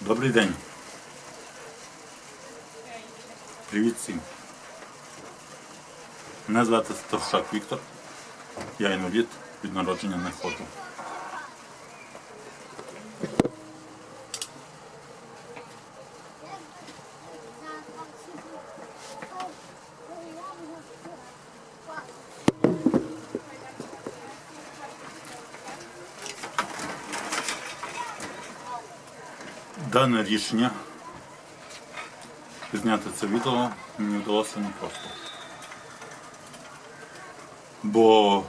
Добрий день. Привіт всім. Мене звати Старшак Віктор. Я інвалід, від народження не ходжу. Дане рішення зняти це відео мені вдалося непросто. Бо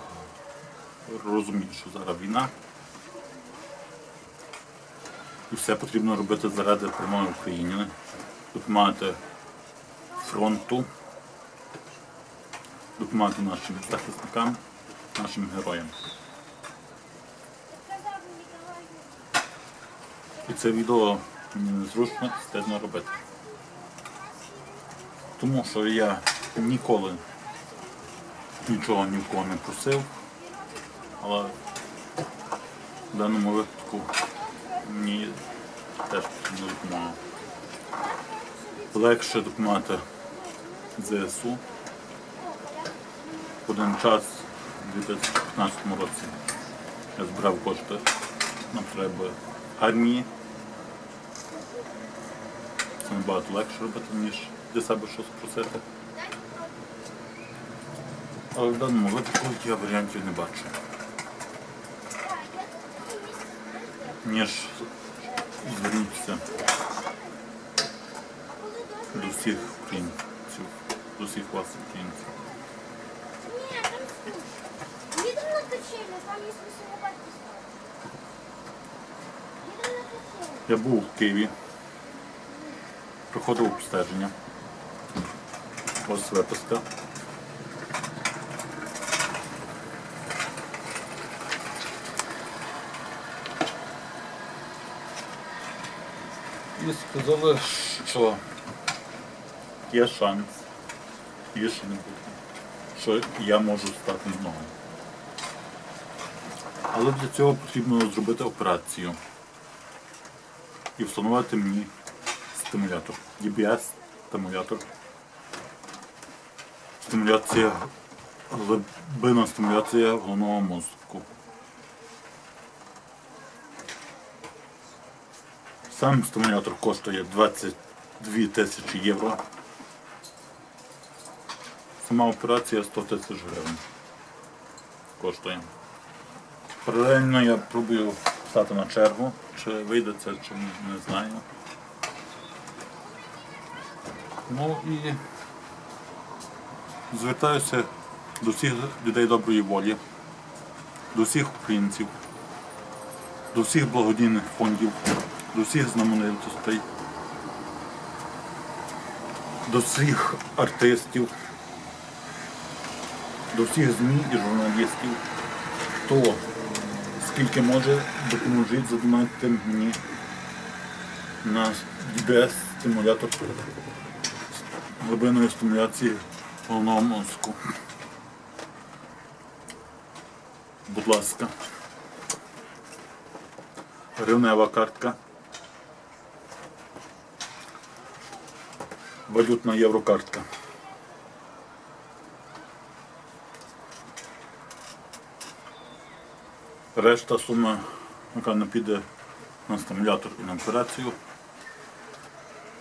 розумію, що зараз війна. І все потрібно робити заради перемоги України, допомагати фронту, допомагати нашим захисникам, нашим героям. І це відео незручно і стидно робити. Тому що я ніколи нічого ні в кого не просив, але в даному випадку мені теж потрібна допомога. Легше допомагати ЗСУ. Один час у 2015 році я збирав кошти на потреби армії. Це набагато легше робити, ніж для себе щось просити. Але в даному випадку я варіантів не бачу. Ніж звернутися до всіх українців, до всіх вас українців. Я був в Києві, проходив обстеження. Ось виписка. І сказали, що є шанс, більше не буде, що я можу стати ноги. Але для цього потрібно зробити операцію і встановити мені стимулятор. DBS стимулятор. Стимуляція, глибинна стимуляція головного мозку. Сам стимулятор коштує 22 тисячі євро. Сама операція 100 тисяч гривень коштує. Паралельно я пробую стати на чергу, чи вийде це, чи не знаю. Ну і звертаюся до всіх людей доброї волі, до всіх українців, до всіх благодійних фондів, до всіх знаменитостей, до всіх артистів, до всіх ЗМІ і журналістів, хто скільки може, допоможіть задонатити мені на DBS стимулятор глибинної стимуляції головного мозку. Будь ласка. Гривнева картка. Валютна єврокартка. Решта сума, яка не піде на стимулятор і на операцію,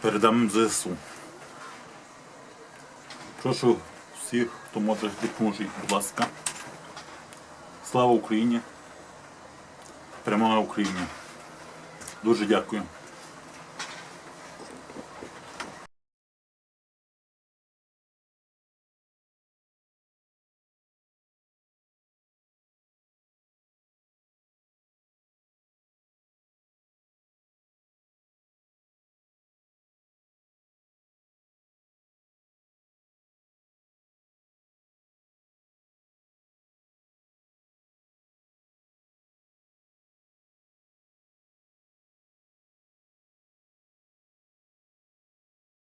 передам ЗСУ. Прошу всіх, хто може допоможіть, будь ласка. Слава Україні! Перемога Україні! Дуже дякую.